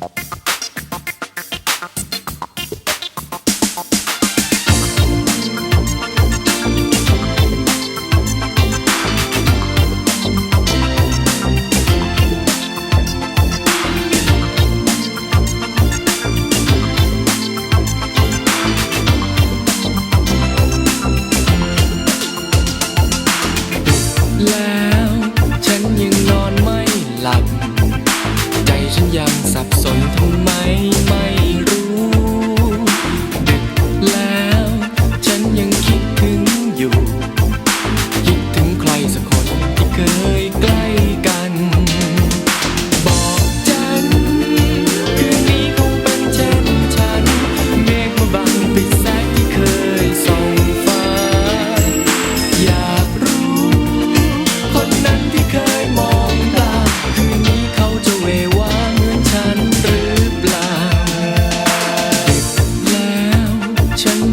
Bye.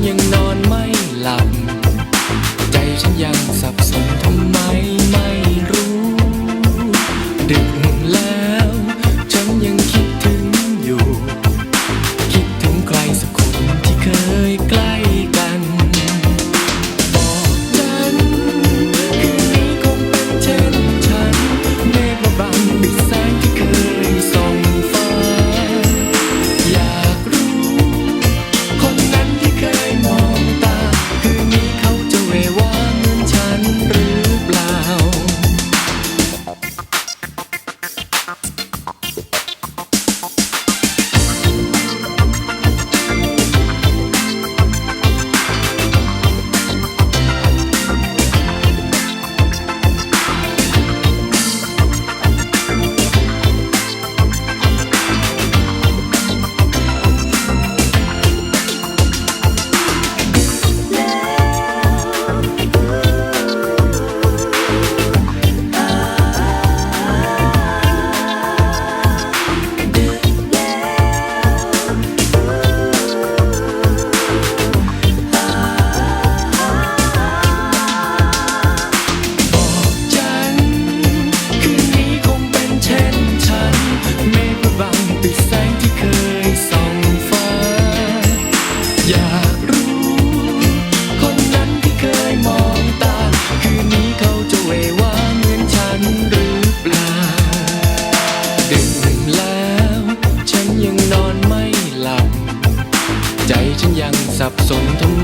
ยังนอนไม่หลับ ใจฉันยังสับสนทำไมไม่รู้ดึก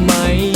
ไหม